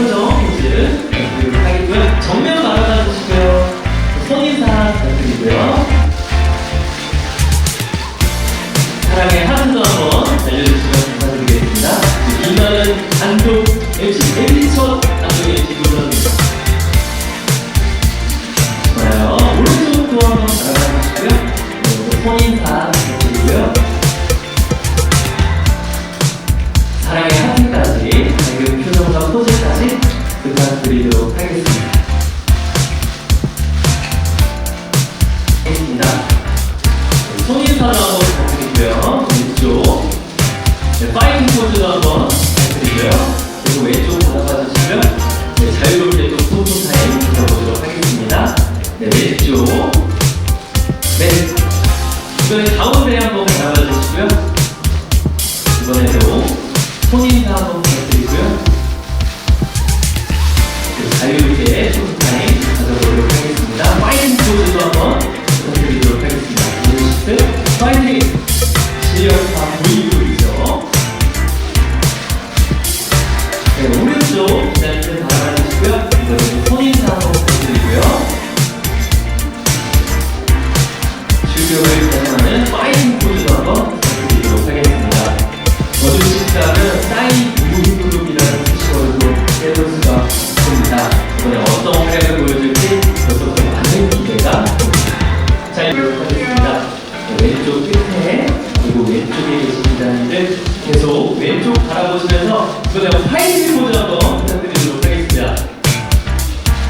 표정 부탁드리도록 하겠고요. 정면 바라봐 주시고요. 손인사 부탁드리고요. 사랑의 하트도 한번 알려주시면 감사드리겠습니다. 이번은 안쪽 MC 데뷔첫 안쪽 MC 도전입니다. 좋아요. 오른쪽 도 한번 바라봐 주시고요. 손인사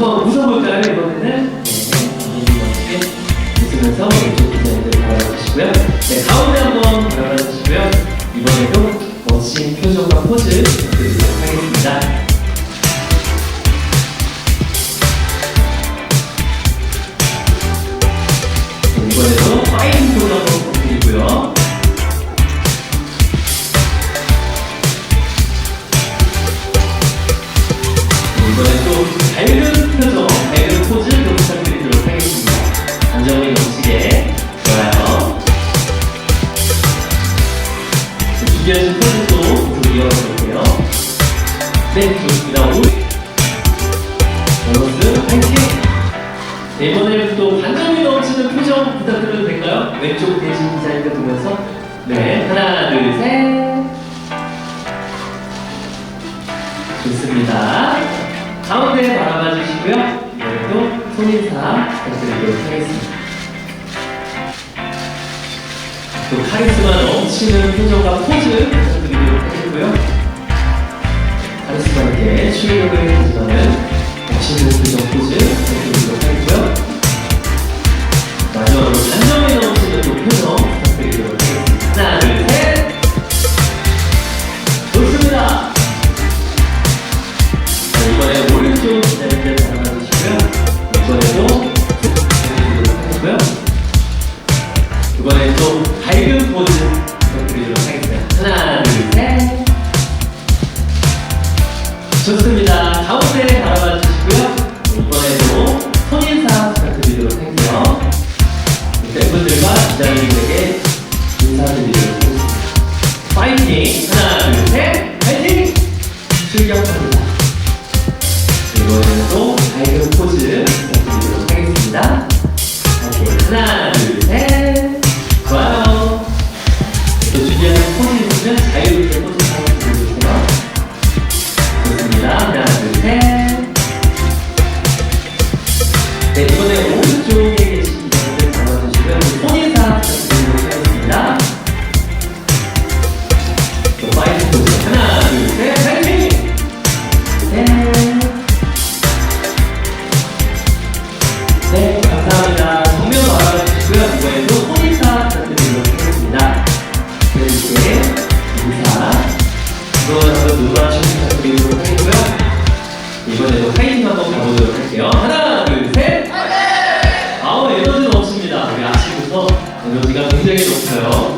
한번 웃어볼까요, 이번에는? 네, 멋지게 웃으면서 왼쪽 기자님들 바라봐주시고요. 네, 가운데 한번 바라봐주시고요. 이번에도 멋진 표정과 포즈 하겠습니다. 포즈도 계속 이어가볼게요. 네, 좋습니다. 오 여러분, 파이팅! 네, 이번에는 또 반전이 넘치는 표정 부탁드려도 될까요? 왼쪽 대신 기자님들 보면서 네, 하나, 둘, 셋. 좋습니다. 가운데 바라봐 주시고요. 이번에도 손인사 부탁드리도록 하겠습니다. 또 카리스마 넘치는 표정과 포즈 하겠고요. 카리스마 있게 출력을 해주시는 멋있는 표정 포즈 부탁드리도록 하겠고요. 마지막으로 단정에 넘치는 또 표정 파이팅! 하나, 둘, 셋! 파이팅! 출격합니다. 이번에 에너지가 굉장히 높아요.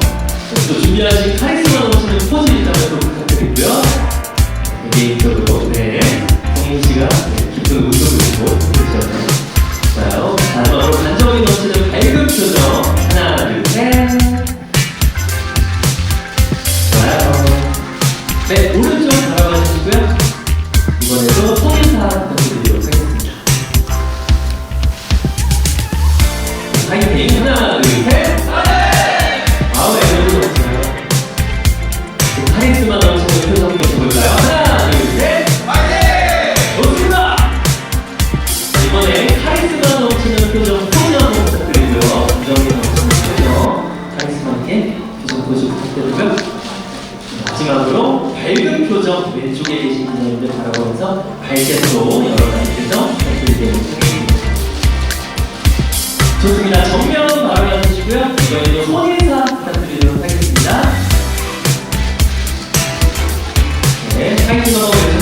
또 준비하신 카리스마 넘치는 포즈 있다면 또 부탁드리고요. 개인적으로, 네. 성민 씨가 네, 깊은 웃음을 주고 계셨네요. 자, 다음으로 간정이 넘치는 밝은 표정. 좋습니다. 정면 바로 해주시고요. 여기도 손인사 부탁드리도록 하겠습니다. 네, 사인 넘어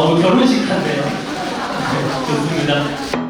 너무 결혼식 같네요. 네, 좋습니다.